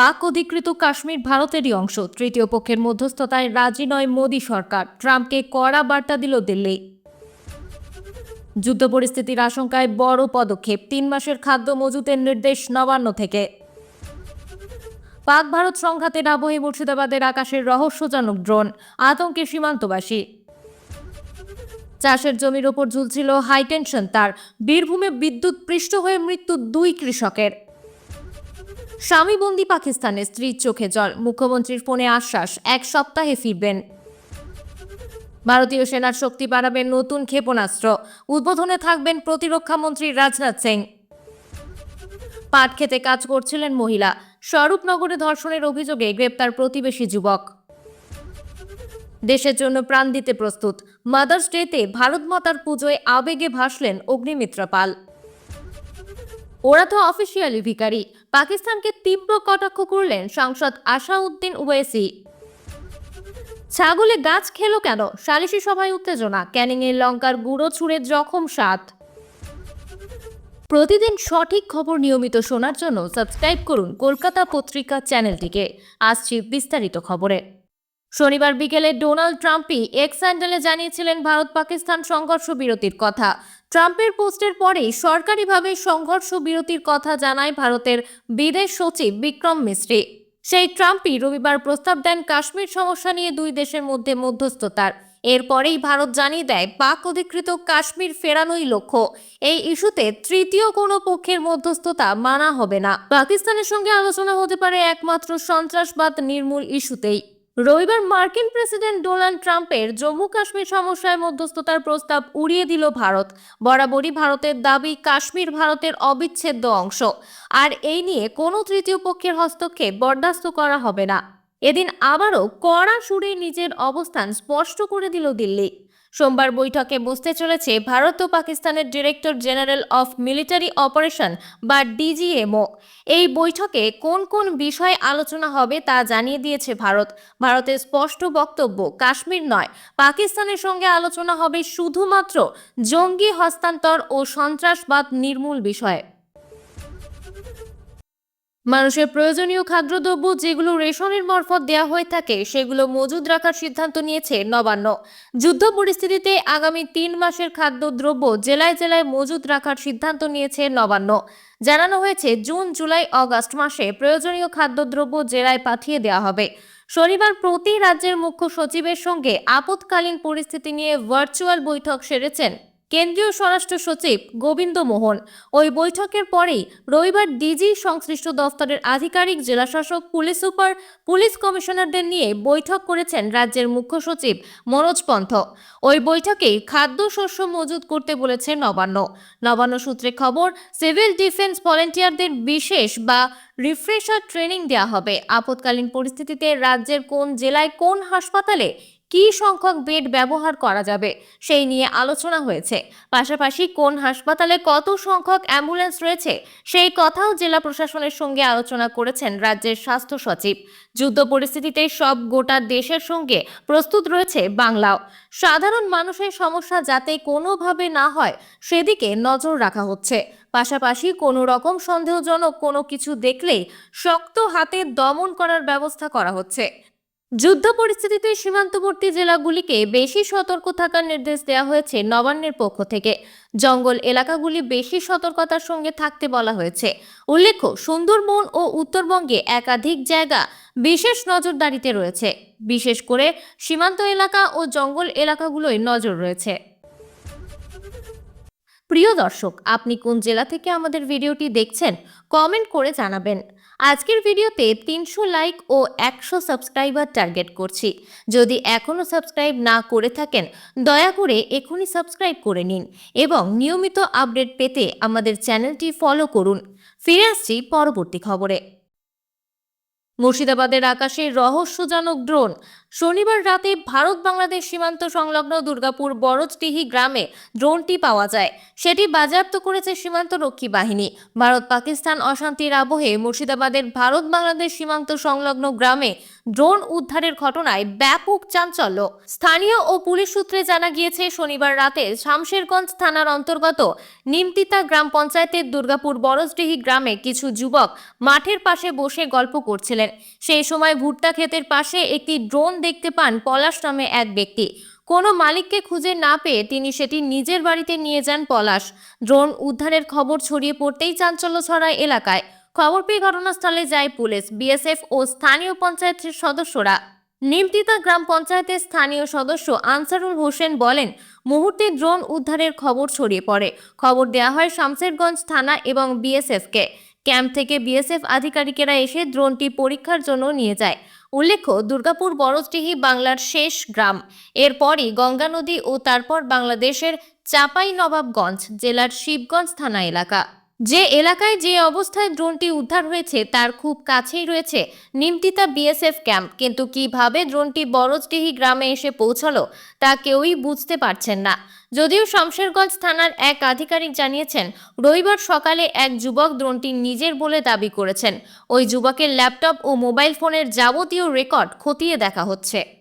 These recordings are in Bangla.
পাক অধিকৃত কাশ্মীর ভারতেরই অংশ। তৃতীয় পক্ষের মধ্যস্থতায় রাজি নয় মোদী সরকার। ট্রাম্পকে কড়া বার্তা দিল দিল্লি। যুদ্ধ পরিস্থিতির আশঙ্কায় বড় পদক্ষেপ। তিন মাসের খাদ্য মজুতের নির্দেশ নবান্ন থেকে। পাক ভারত সংঘাতের আবহে মুর্শিদাবাদের আকাশের রহস্যজনক ড্রোন। আতঙ্কে সীমান্তবাসী। চাষের জমির ওপর ঝুলছিল হাইটেনশন তার। বীরভূমে বিদ্যুৎ পৃষ্ঠ হয়ে মৃত্যু দুই কৃষকের। স্বামীবন্দি পাকিস্তানে স্ত্রীর চোখে জল। মুখ্যমন্ত্রীর ফোনে আশ্বাস, এক সপ্তাহে ফিরবেন। ভারতীয় সেনার শক্তি বাড়াবেন নতুন ক্ষেপণাস্ত্র। উদ্বোধনে থাকবেন প্রতিরক্ষা মন্ত্রী রাজনাথ সিং। পাট খেতে কাজ করছিলেন মহিলা। স্বরূপনগরে ধর্ষণের অভিযোগে গ্রেপ্তার প্রতিবেশী যুবক। দেশের জন্য প্রাণ দিতে প্রস্তুত। মাদার্স ডেতে ভারত মাতার পুজোয় আবেগে ভাসলেন অগ্নিমিত্রা পাল। ওরা তো অফিসিয়ালি ভিকারি পাকিস্তানকে তীব্র কটাক্ষ করলেন সাংসদ আশাউদ্দিন ওয়েসি। ছাগলে গাছ খেলো কেন? সালিশি সভায় উত্তেজনা। ক্যানিংয়ের লঙ্কার গুঁড়ো ছুঁড়ে জখম সাত প্রতিদিন সঠিক খবর নিয়মিত শোনার জন্য সাবস্ক্রাইব করুন কলকাতা পত্রিকা চ্যানেলটিকে। আসছি বিস্তারিত খবরে। শনিবার বিকেলে ডোনাল্ড ট্রাম্পই এক্স স্যান্ডেলে জানিয়েছিলেন ভারত পাকিস্তান সংঘর্ষ বিরতির কথা। ট্রাম্পের পোস্টের পরেই সরকারিভাবে সংঘর্ষ বিরতির কথা জানায় ভারতের বিদেশ সচিব বিক্রম মিস্ত্রি। সেই ট্রাম্পই রবিবার প্রস্তাব দেন কাশ্মীর সমস্যা নিয়ে দুই দেশের মধ্যে মধ্যস্থতার। এরপরেই ভারত জানিয়ে দেয়, পাক অধিকৃত কাশ্মীর ফেরানোই লক্ষ্য। এই ইস্যুতে তৃতীয় কোনো পক্ষের মধ্যস্থতা মানা হবে না। পাকিস্তানের সঙ্গে আলোচনা হতে পারে একমাত্র সন্ত্রাসবাদ নির্মূল ইস্যুতেই। রবিবার মার্কিন প্রেসিডেন্ট ডোনাল্ড ট্রাম্পের জম্মু কাশ্মীর সমস্যায় মধ্যস্থতার প্রস্তাব উড়িয়ে দিল ভারত। বরাবরই ভারতের দাবি কাশ্মীর ভারতের অবিচ্ছেদ্য অংশ। আর এই নিয়ে কোনো তৃতীয় পক্ষের হস্তক্ষেপ বরদাস্ত করা হবে না। এদিন আবারও কড়া সুরে নিজের অবস্থান স্পষ্ট করে দিল দিল্লি। সোমবার বৈঠকে বসতে চলেছে ভারত ও পাকিস্তানের director general of military operation বা ডিজিএমও। এই বৈঠকে কোন কোন বিষয়ে আলোচনা হবে তা জানিয়ে দিয়েছে ভারত। ভারতের স্পষ্ট বক্তব্য কাশ্মীর নয়। পাকিস্তানের সঙ্গে আলোচনা হবে শুধুমাত্র জঙ্গি হস্তান্তর ও সন্ত্রাসবাদ নির্মূল বিষয়ে। মানুষের প্রয়োজনীয় খাদ্যদ্রব্য যেগুলো রেশনের মারফত দেওয়া হয়ে থাকে, সেগুলো মজুদ রাখার সিদ্ধান্ত নিয়েছে নবান্ন। যুদ্ধ পরিস্থিতিতে আগামী তিন মাসের খাদ্যদ্রব্য জেলায় জেলায় মজুদ রাখার সিদ্ধান্ত নিয়েছে নবান্ন। জানানো হয়েছে, জুন, জুলাই, অগস্ট মাসে প্রয়োজনীয় খাদ্যদ্রব্য জেলায় পাঠিয়ে দেওয়া হবে। শনিবার প্রতি রাজ্যের মুখ্য সচিবের সঙ্গে আপৎকালীন পরিস্থিতি নিয়ে ভার্চুয়াল বৈঠক সেরেছেন কেন্দ্রীয় স্বরাষ্ট্র সচিব গোবিন্দ মোহন। ওই বৈঠকের পরেই রবিবার ডিজি সংশ্লিষ্ট দফতরের আধিকারিক জেলাশাসক পুলিশ সুপার, পুলিশ কমিশনারদের নিয়ে বৈঠক করেছেন রাজ্যের মুখ্য সচিব মনোজ পন্থ। ওই বৈঠকেই খাদ্যশস্য মজুত করতে বলেছে নবান্ন। নবান্ন সূত্রে খবর, সিভিল ডিফেন্স ভলেন্টিয়ারদের বিশেষ বা রিফ্রেশার ট্রেনিং দেওয়া হবে। আপৎকালীন পরিস্থিতিতে রাজ্যের কোন জেলায় কোন হাসপাতালে কী সংখ্যক বেড ব্যবহার করা যাবে সেই নিয়ে আলোচনা হয়েছে। পাশাপাশি কোন হাসপাতালে কত সংখ্যক অ্যাম্বুলেন্স রয়েছে সেই কথাও জেলা প্রশাসনের সঙ্গে আলোচনা করেছেন রাজ্যের স্বাস্থ্য সচিব। যুদ্ধ পরিস্থিতিতে সব গোটা দেশের সঙ্গে প্রস্তুত রয়েছে বাংলাও। সাধারণ মানুষের সমস্যা যাতে কোনোভাবে না হয় সেদিকে নজর রাখা হচ্ছে। পাশাপাশি কোনো রকম সন্দেহজনক কোনো কিছু দেখলেই শক্ত হাতে দমন করার ব্যবস্থা করা হচ্ছে। যুদ্ধ পরিস্থিতিতে সীমান্তবর্তী জেলাগুলিকে বেশি সতর্ক থাকার নির্দেশ দেওয়া হয়েছে নবান্নের পক্ষ থেকে। জঙ্গল এলাকাগুলি বেশি সতর্কতার সঙ্গে থাকতে বলা হয়েছে। উল্লেখ্য, সুন্দরবন ও উত্তরবঙ্গে একাধিক জায়গা বিশেষ নজরদারিতে রয়েছে। বিশেষ করে সীমান্ত এলাকা ও জঙ্গল এলাকাগুলোয় নজর রয়েছে। প্রিয় দর্শক, আপনি কোন জেলা থেকে আমাদের ভিডিওটি দেখছেন, কমেন্ট করে জানাবেন। আজকের ভিডিওতে তিনশো লাইক ও একশো সাবস্ক্রাইবার টার্গেট করছি। যদি এখনও সাবস্ক্রাইব না করে থাকেন, দয়া করে এখনই সাবস্ক্রাইব করে নিন এবং নিয়মিত আপডেট পেতে আমাদের চ্যানেলটি ফলো করুন। ফিরে আসছি পরবর্তী খবরে। মুর্শিদাবাদের আকাশে রহস্যজনক ড্রোন শনিবার রাতে ভারত বাংলাদেশ সীমান্ত সংলগ্ন দুর্গাপুর বরজডিহি গ্রামে ড্রোনটি পাওয়া যায়। সেটি বাজেয়াপ্ত করেছে সীমান্ত রক্ষী বাহিনী। ভারত পাকিস্তান অশান্তির আবহে মুর্শিদাবাদের ভারত বাংলাদেশ সীমান্ত সংলগ্ন গ্রামে ড্রোন উদ্ধারের ঘটনায় ব্যাপক চাঞ্চল্য। স্থানীয় ও পুলিশ সূত্রে জানা গিয়েছে, শনিবার রাতে শামশেরগঞ্জ থানার অন্তর্গত নিমতিতা গ্রাম পঞ্চায়েতের দুর্গাপুর বরজডিহি গ্রামে কিছু যুবক মাঠের পাশে বসে গল্প করছিলেন। সেই সময় ভুট্টা ক্ষেতের পাশে একটি ড্রোন দেখতে পান পলাশ নামে এক ব্যক্তি। কোনো মালিককে খুঁজে না পেয়ে তিনি সেটি নিজের বাড়িতে নিয়ে যান পলাশ। ড্রোন উদ্ধারের খবর ছড়িয়ে পড়তেই চাঞ্চল্য ছড়ায় এলাকায়। খবর পেয়ে ঘটনাস্থলে যায় পুলিশ, বিএসএফ ও স্থানীয় পঞ্চায়েতের সদস্যরা। নিমতিতা গ্রাম পঞ্চায়েতের স্থানীয় সদস্য আনসারুল হোসেন বলেন, মুহূর্তে ড্রোন উদ্ধারের খবর ছড়িয়ে পড়ে। খবর দেওয়া হয় শামসেরগঞ্জ থানা এবং বিএসএফকে ক্যাম্প থেকে বিএসএফ আধিকারিকেরা এসে দ্রোনটি পরীক্ষার জন্য নিয়ে যায়। উল্লেখ্য, দুর্গাপুর বরজডিহি বাংলার শেষ গ্রাম। এরপরই গঙ্গা নদী ও তারপর বাংলাদেশের চাপাই নবাবগঞ্জ জেলার শিবগঞ্জ থানা এলাকা। যে এলাকায় যে অবস্থায় ড্রোনটি উদ্ধার হয়েছে, তার খুব কাছেই রয়েছে নিমতিতা বিএসএফ ক্যাম্প। কিন্তু কীভাবে ড্রোনটি বরজডিহি গ্রামে এসে পৌঁছলো, তা কেউই বুঝতে পারছেন না। যদিও শমশেরগঞ্জ থানার এক আধিকারিক জানিয়েছেন, রবিবার সকালে এক যুবক ড্রোনটি নিজের বলে দাবি করেছেন। ওই যুবকের ল্যাপটপ ও মোবাইল ফোনের যাবতীয় রেকর্ড খতিয়ে দেখা হচ্ছে।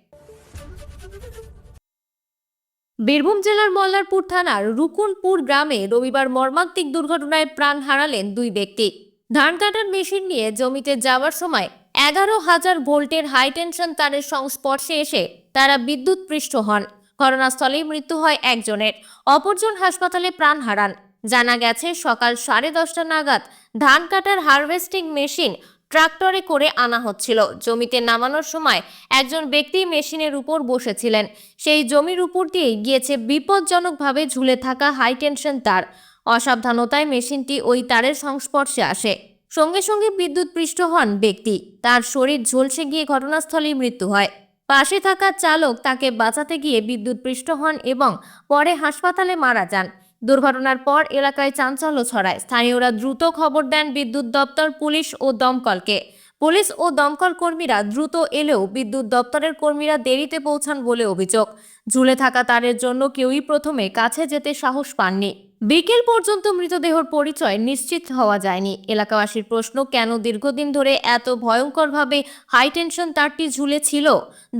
বীরভূম জেলার মল্লারপুর থানার রুকুনপুর গ্রামে রবিবার মর্মান্তিক দুর্ঘটনায় প্রাণ হারালেন দুই ব্যক্তি। ধান কাটার মেশিন নিয়ে জমিতে যাওয়ার সময় এগারো হাজার ভোল্টের হাই টেনশন তারের সংস্পর্শে এসে তারা বিদ্যুৎ পৃষ্ঠ হন। ঘটনাস্থলেই মৃত্যু হয় একজনের। অপরজন হাসপাতালে প্রাণ হারান। জানা গেছে, সকাল সাড়ে দশটা নাগাদ ধান কাটার হারভেস্টিং মেশিন ট্রাক্টরে করে আনা হচ্ছিল। জমিতে নামানোর সময় একজন ব্যক্তি মেশিনের উপর বসেছিলেন। সেই জমির উপর দিয়েই গিয়েছে বিপজ্জনকভাবে ঝুলে থাকা হাই টেনশন তার। অসাবধানতায় মেশিনটি ওই তারের সংস্পর্শে আসে। সঙ্গে সঙ্গে বিদ্যুৎ পৃষ্ঠ হন ব্যক্তি। তার শরীর ঝলসে গিয়ে ঘটনাস্থলেই মৃত্যু হয়। পাশে থাকা চালক তাকে বাঁচাতে গিয়ে বিদ্যুৎ পৃষ্ঠ হন এবং পরে হাসপাতালে মারা যান। দুর্ঘটনার পর এলাকায় চাঞ্চল্য ছড়ায়। স্থানীয়রা দ্রুত খবর দেন বিদ্যুৎ দপ্তর, পুলিশ ও দমকলকে। পুলিশ ও দমকল কর্মীরা দ্রুত এলেও বিদ্যুৎ দপ্তরের কর্মীরা দেরিতে পৌঁছান বলে অভিযোগ। ঝুলে থাকা তারের জন্য কেউই প্রথমে কাছে যেতে সাহস পাননি। বিকেল পর্যন্ত মৃতদেহর পরিচয় নিশ্চিত হওয়া যায়নি। এলাকাবাসীর প্রশ্ন, কেন দীর্ঘদিন ধরে এত ভয়ঙ্করভাবে হাই টেনশন তারটি ঝুলে ছিল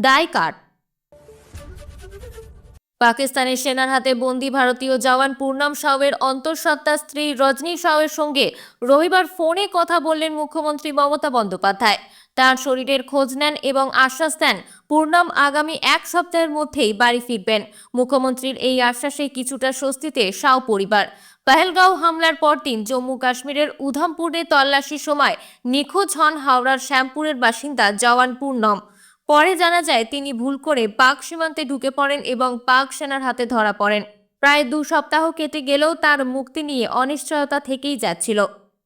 দায় কার? পাকিস্তানের সেনার হাতে বন্দি ভারতীয় জওয়ান পূর্ণম সাউয়ের অন্তঃসত্ত্বা স্ত্রী রজনী সাউয়ের সঙ্গে রবিবার ফোনে কথা বললেন মুখ্যমন্ত্রী মমতা বন্দ্যোপাধ্যায়। তার শরীরের খোঁজ নেন এবং আশ্বাস দেন, পূর্ণম আগামী এক সপ্তাহের মধ্যেই বাড়ি ফিরবেন। মুখ্যমন্ত্রীর এই আশ্বাসে কিছুটা স্বস্তিতে সাউ পরিবার। পেহেলগাঁও হামলার পরদিন জম্মু কাশ্মীরের উধমপুরে তল্লাশির সময় নিখোঁজ হন হাওড়ার শ্যামপুরের বাসিন্দা জওয়ান পূর্ণম। পরে জানা যায়, তিনি ভুল করে পাক সীমান্তে ঢুকে পড়েন এবং পাক সেনার হাতে ধরা পড়েন। প্রায় দু সপ্তাহ কেটে গেলেও তার মুক্তি নিয়ে অনিশ্চয়তা থেকেই যাচ্ছিল।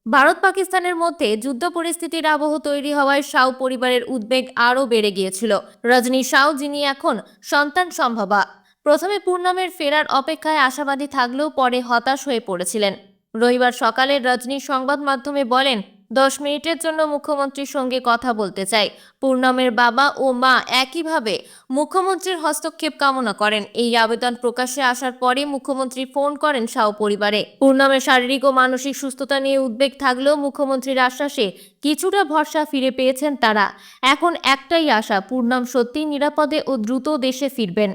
ভারত পাকিস্তানের মধ্যে যুদ্ধ পরিস্থিতির আবহ তৈরি হওয়ায় সাউ পরিবারের উদ্বেগ আরও বেড়ে গিয়েছিল। রজনী সাউ, যিনি এখন সন্তান সম্ভবা, প্রথমে পূর্ণমের ফেরার অপেক্ষায় আশাবাদী থাকলেও পরে হতাশ হয়ে পড়েছিলেন। রবিবার সকালে রজনী সংবাদ মাধ্যমে বলেন দশ মিনিটের জন্য মুখ্যমন্ত্রীর সঙ্গে কথা বলতে চাই। পূর্ণমের বাবা ও মা একইভাবে মুখ্যমন্ত্রীর হস্তক্ষেপ কামনা করেন। এই আবেদন প্রকাশ্যে আসার পরে মুখ্যমন্ত্রী ফোন করেন সাউ পরিবারে। পূর্ণমের শারীরিক ও মানসিক সুস্থতা নিয়ে উদ্বেগ থাকলেও মুখ্যমন্ত্রীর আশ্বাসে কিছুটা ভরসা ফিরে পেয়েছেন তারা। এখন একটাই আশা, পূর্ণম সত্যিই নিরাপদে ও দ্রুত দেশে ফিরবেন।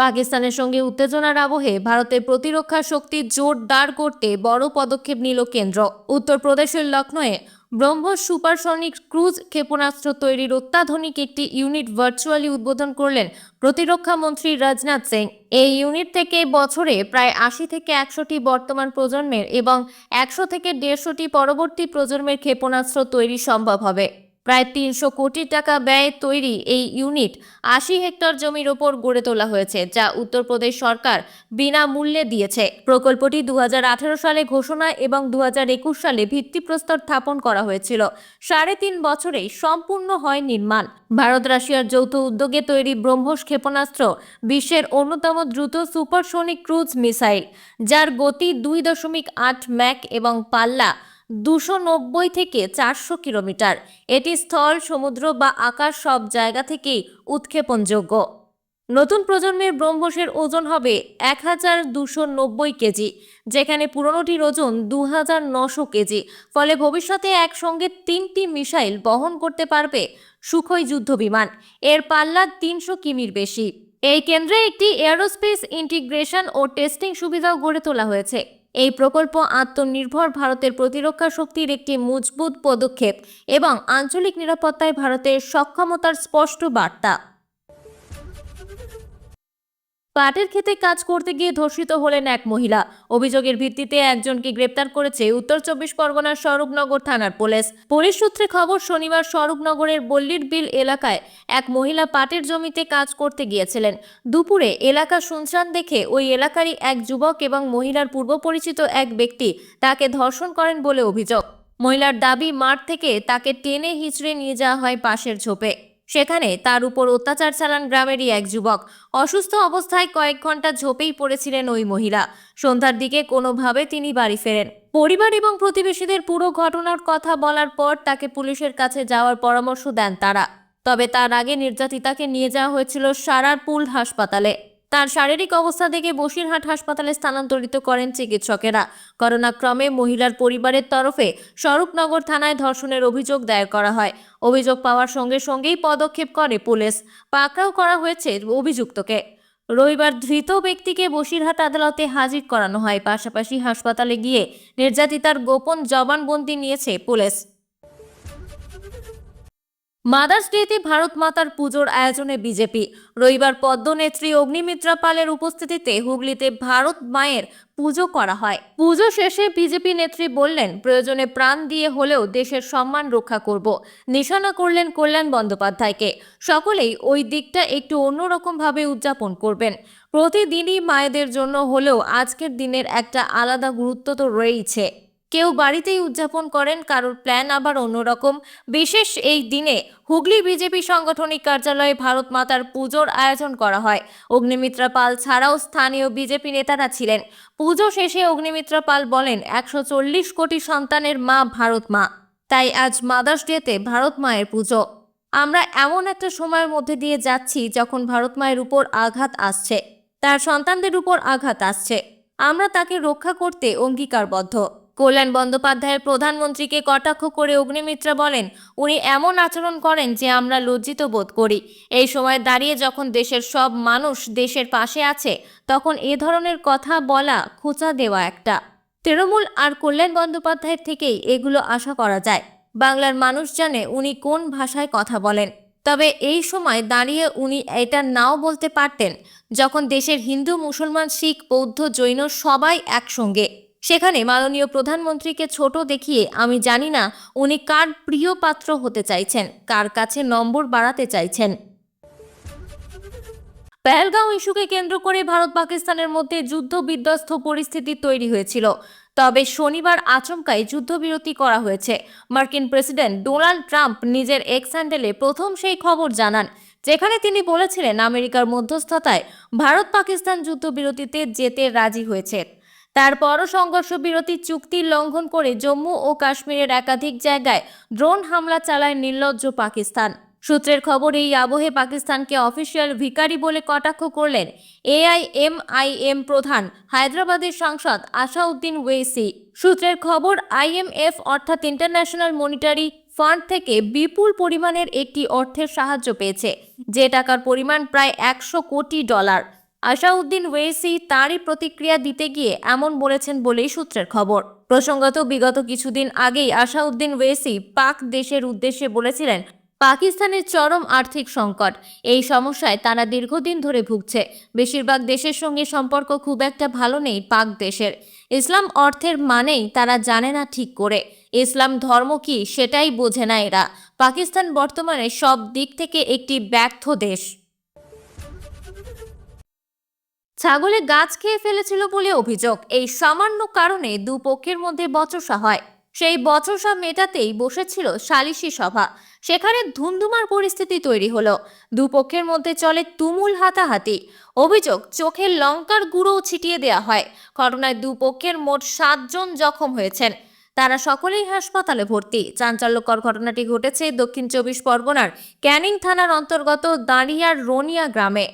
পাকিস্তানের সঙ্গে উত্তেজনার আবহে ভারতের প্রতিরক্ষা শক্তি জোরদার করতে বড় পদক্ষেপ নিল কেন্দ্র। উত্তরপ্রদেশের লখনৌয়ে ব্রহ্মোস সুপারসনিক ক্রুজ ক্ষেপণাস্ত্র তৈরির অত্যাধুনিক একটি ইউনিট ভার্চুয়ালি উদ্বোধন করলেন প্রতিরক্ষা মন্ত্রী রাজনাথ সিং। এই ইউনিট থেকে বছরে প্রায় আশি থেকে একশোটি বর্তমান প্রজন্মের এবং একশো থেকে দেড়শোটি পরবর্তী প্রজন্মের ক্ষেপণাস্ত্র তৈরি সম্ভব হবে। প্রায় তিনশো কোটি টাকা ব্যয়ে তৈরি এই ইউনিট আশি হেক্টর জমির ওপর গড়ে তোলা হয়েছে, যা উত্তরপ্রদেশ সরকার বিনামূল্যে দিয়েছে। প্রকল্পটি দুহাজার আঠারো সালে ঘোষণা এবং দুহাজার একুশ সালে ভিত্তিপ্রস্তর স্থাপন করা হয়েছিল। সাড়ে তিন বছরেই সম্পূর্ণ হয় নির্মাণ। ভারত রাশিয়ার যৌথ উদ্যোগে তৈরি ব্রহ্মস ক্ষেপণাস্ত্র বিশ্বের অন্যতম দ্রুত সুপারসোনিক ক্রুজ মিসাইল, যার গতি দুই দশমিক আট ম্যাক এবং পাল্লা দুশো নব্বই থেকে চারশো কিলোমিটার। এটি স্থল, সমুদ্র বা আকাশ সব জায়গা থেকেই উৎক্ষেপণযোগ্য। নতুন প্রজন্মের ব্রহ্মসের ওজন হবে এক হাজার দুশো নব্বই কেজি, যেখানে পুরনোটির ওজন দু হাজার নশো কেজি, ফলে ভবিষ্যতে একসঙ্গে তিনটি মিসাইল বহন করতে পারবে সুখই যুদ্ধ বিমান এর পাল্লা তিনশো কিমির বেশি। এই কেন্দ্রে একটি এয়ারোস্পেস ইন্টিগ্রেশন ও টেস্টিং সুবিধাও গড়ে তোলা হয়েছে। এই প্রকল্প আত্মনির্ভর ভারতের প্রতিরক্ষা শক্তির একটি মজবুত পদক্ষেপ এবং আঞ্চলিক নিরাপত্তায় ভারতের সক্ষমতার স্পষ্ট বার্তা। পাটের ক্ষেতে কাজ করতে গিয়ে ধর্ষিত হলেন এক মহিলা। অভিযোগের ভিত্তিতে একজনকে গ্রেপ্তার করেছে উত্তর চব্বিশ পরগনার স্বরূপনগর থানার পুলিশ। পুলিশ সূত্রে খবর, শনিবার স্বরূপনগরের বল্লির বিল এলাকায় এক মহিলা পাটের জমিতে কাজ করতে গিয়েছিলেন। দুপুরে এলাকা শুনশান দেখে ওই এলাকারই এক যুবক এবং মহিলার পূর্ব পরিচিত এক ব্যক্তি তাকে ধর্ষণ করেন বলে অভিযোগ। মহিলার দাবি, মাঠ থেকে তাকে টেনে হিচড়ে নিয়ে যাওয়া হয় পাশের ঝোপে। সেখানে তার উপর অত্যাচার চালান গ্রামেরই এক যুবক। অসুস্থ অবস্থায় কয়েক ঘণ্টা ঝোপেই পড়েছিলেন ওই মহিলা। সন্ধ্যার দিকে কোনোভাবে তিনি বাড়ি ফেরেন। পরিবার এবং প্রতিবেশীদের পুরো ঘটনার কথা বলার পর তাকে পুলিশের কাছে যাওয়ার পরামর্শ দেন তারা। তবে তার আগে নির্যাতিতাকে নিয়ে যাওয়া হয়েছিল সারারপুল হাসপাতালে। তার শারীরিক অবস্থা দেখে বসিরহাট হাসপাতালে স্থানান্তরিত করেন চিকিৎসকেরা। করোনাক্রমে মহিলার পরিবারের তরফে স্বরূপনগর থানায় ধর্ষণের অভিযোগ দায়ের করা হয়। অভিযোগ পাওয়ার সঙ্গে সঙ্গেই পদক্ষেপ করে পুলিশ। পাকড়াও করা হয়েছে অভিযুক্তকে। রবিবার ধৃত ব্যক্তিকে বসিরহাট আদালতে হাজির করানো হয়। পাশাপাশি হাসপাতালে গিয়ে নির্যাতিতার গোপন জবানবন্দি নিয়েছে পুলিশ। মাদার্স ডেতে ভারত মাতার পুজোর আয়োজনে বিজেপি। রবিবার পদ্মনেত্রী অগ্নিমিত্রা পালের উপস্থিতিতে হুগলিতে ভারত মায়ের পুজো করা হয়। পুজো শেষে বিজেপি নেত্রী বললেন, প্রয়োজনে প্রাণ দিয়ে হলেও দেশের সম্মান রক্ষা করব। নিশানা করলেন কল্যাণ বন্দ্যোপাধ্যায়কে। সকলেই ওই দিকটা একটু অন্যরকমভাবে উদযাপন করবেন। প্রতিদিনই মায়েদের জন্য হলেও আজকের দিনের একটা আলাদা গুরুত্ব তো রয়েইছে। কেউ বাড়িতেই উদযাপন করেন, কারোর প্ল্যান আবার অন্যরকম। বিশেষ এই দিনে হুগলি বিজেপি সাংগঠনিক কার্যালয়ে ভারত মাতার পুজোর আয়োজন করা হয়। অগ্নিমিত্রা পাল ছাড়াও স্থানীয় বিজেপি নেতারা ছিলেন। পুজো শেষে অগ্নিমিত্রা পাল বলেন, একশো চল্লিশ কোটি সন্তানের মা ভারত মা। তাই আজ মাদার্স ডেতে ভারত মায়ের পুজো। আমরা এমন একটা সময়ের মধ্যে দিয়ে যাচ্ছি যখন ভারত মায়ের উপর আঘাত আসছে। তার সন্তানদের উপর আঘাত আসছে। আমরা তাকে রক্ষা করতে অঙ্গীকারবদ্ধ। কল্যাণ বন্দ্যোপাধ্যায়ের প্রধানমন্ত্রীকে কটাক্ষ করে অগ্নিমিত্রা বলেন, উনি এমন আচরণ করেন যে আমরা লজ্জিত বোধ করি। এই সময় দাঁড়িয়ে যখন দেশের সব মানুষ দেশের পাশে আছে, তখন এ ধরনের কথা বলা খোঁচা দেওয়া একটা। তৃণমূল আর কল্যাণ বন্দ্যোপাধ্যায়ের থেকেই এগুলো আশা করা যায়। বাংলার মানুষ জানে উনি কোন ভাষায় কথা বলেন। তবে এই সময় দাঁড়িয়ে উনি এটা নাও বলতে পারতেন, যখন দেশের হিন্দু, মুসলমান, শিখ, বৌদ্ধ, জৈন সবাই একসঙ্গে সেখানে মাননীয় প্রধানমন্ত্রীকে ছোট দেখিয়ে, আমি জানি না উনি কার প্রিয় পাত্র হতে চাইছেন, কার কাছে নম্বর বাড়াতে চাইছেন। পেহেলগাঁও ইস্যুকে কেন্দ্র করে ভারত পাকিস্তানের মধ্যে যুদ্ধ বিধ্বস্ত পরিস্থিতি তৈরি হয়েছিল। তবে শনিবার আচমকাই যুদ্ধবিরতি করা হয়েছে। মার্কিন প্রেসিডেন্ট ডোনাল্ড ট্রাম্প নিজের এক্স হ্যান্ডেলে প্রথম সেই খবর জানান, যেখানে তিনি বলেছিলেন আমেরিকার মধ্যস্থতায় ভারত পাকিস্তান যুদ্ধবিরতিতে যেতে রাজি হয়েছে। তারপরও সংঘর্ষ বিরতি চুক্তি লঙ্ঘন করে জম্মু ও কাশ্মীরের একাধিক জায়গায় ড্রোন হামলা চালায় নির্লজ্জ পাকিস্তান। সূত্রের খবর, এই আবহে পাকিস্তানকে অফিসিয়াল ভিকারি বলে কটাক্ষ করলেন এআইএমআইএম প্রধান হায়দ্রাবাদের সাংসদ আসাউদ্দিন ওয়েসি। সূত্রের খবর, আইএমএফ অর্থাৎ ইন্টারন্যাশনাল মনিটারি ফান্ড থেকে বিপুল পরিমাণের একটি অর্থের সাহায্য পেয়েছে। যে টাকার পরিমাণ প্রায় একশো কোটি ডলার। আশাউদ্দিন ওয়েসি তারই প্রতিক্রিয়া দিতে গিয়ে এমন বলেছেন বলেই সূত্রের খবর। প্রসঙ্গত, বিগত কিছুদিন আগেই আশাউদ্দিন ওয়েসি পাক দেশের উদ্দেশ্যে বলেছিলেন, পাকিস্তানের চরম আর্থিক সংকট। এই সমস্যায় তারা দীর্ঘদিন ধরে ভুগছে। বেশিরভাগ দেশের সঙ্গে সম্পর্ক খুব একটা ভালো নেই পাক দেশের। ইসলাম অর্থের মানেই তারা জানে না ঠিক করে। ইসলাম ধর্ম কি সেটাই বোঝে না এরা। পাকিস্তান বর্তমানে সব দিক থেকে একটি ব্যর্থ দেশ। ছাগলে গাছ খেয়ে ফেলেছিল বলে অভিযোগ। এই সামান্য কারণে দুপক্ষের মধ্যে বচসা হয়। সেই বচসা মেটাতেই বসেছিল সালিশি সভা। সেখানে ধুমধুমার পরিস্থিতি তৈরি হলো। দুপক্ষের মধ্যে চলে তুমুল হাতাহাতি। অভিযোগ, চোখের লঙ্কার গুঁড়োও ছিটিয়ে দেওয়া হয়। ঘটনায় দুপক্ষের মোট সাতজন জখম হয়েছেন। তারা সকলেই হাসপাতালে ভর্তি। চাঞ্চল্যকর ঘটনাটি ঘটেছে দক্ষিণ চব্বিশ পরগনার ক্যানিং থানার অন্তর্গত দাঁড়িয়ার রোনিয়া গ্রামে।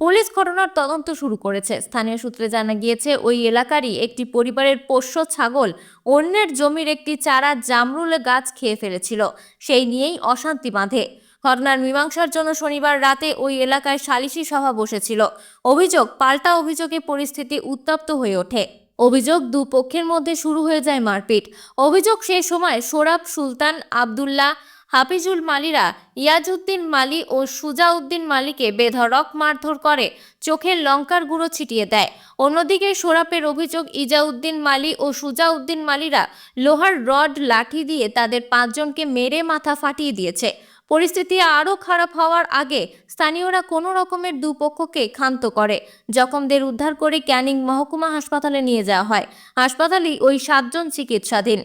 পুলিশ ঘটনার তদন্ত শুরু করেছে। স্থানীয় সূত্রে জানা গিয়েছে, ওই এলাকারই একটি পরিবারের পোষ্য ছাগল অন্যের জমির একটি চারা জামরুল গাছ খেয়ে ফেলেছিল। সেই নিয়েই অশান্তি বাঁধে। ঘটনার মীমাংসার জন্য শনিবার রাতে ওই এলাকায় সালিশি সভা বসেছিল। অভিযোগ, পাল্টা অভিযোগে পরিস্থিতি উত্তপ্ত হয়ে ওঠে। অভিযোগ দুপক্ষের মধ্যে শুরু হয়ে যায় মারপিট। অভিযোগ সেই সময় সোরাব সুলতান আবদুল্লাহ হাফিজুল মালিরা ইয়াজউদ্দিন মালি ও সুজাউদ্দিন মালিকে বেধড়ক মারধর করে, চোখের লঙ্কার গুঁড়ো ছিটিয়ে দেয়। অন্যদিকে সোরাপের অভিযোগ, ইজাউদ্দিন মালি ও সুজাউদ্দিন মালিরা লোহার রড, লাঠি দিয়ে তাদের পাঁচজনকে মেরে মাথা ফাটিয়ে দিয়েছে। পরিস্থিতি আরও খারাপ হওয়ার আগে স্থানীয়রা কোনো রকমের দুপক্ষকে ক্ষান্ত করে। জখমদের উদ্ধার করে ক্যানিং মহকুমা হাসপাতালে নিয়ে যাওয়া হয়। হাসপাতালেই ওই সাতজন চিকিৎসাধীন।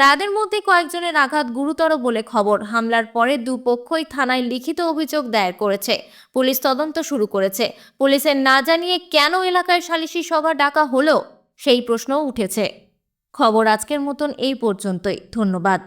তাদের মধ্যে কয়েকজনের আঘাত গুরুতর বলে খবর। হামলার পরে দুপক্ষই থানায় লিখিত অভিযোগ দায়ের করেছে। পুলিশ তদন্ত শুরু করেছে। পুলিশের না জানিয়ে কেন এলাকায় সালিশি সভা ডাকা হলো, সেই প্রশ্ন উঠেছে। খবর আজকের মতন এই পর্যন্তই। ধন্যবাদ।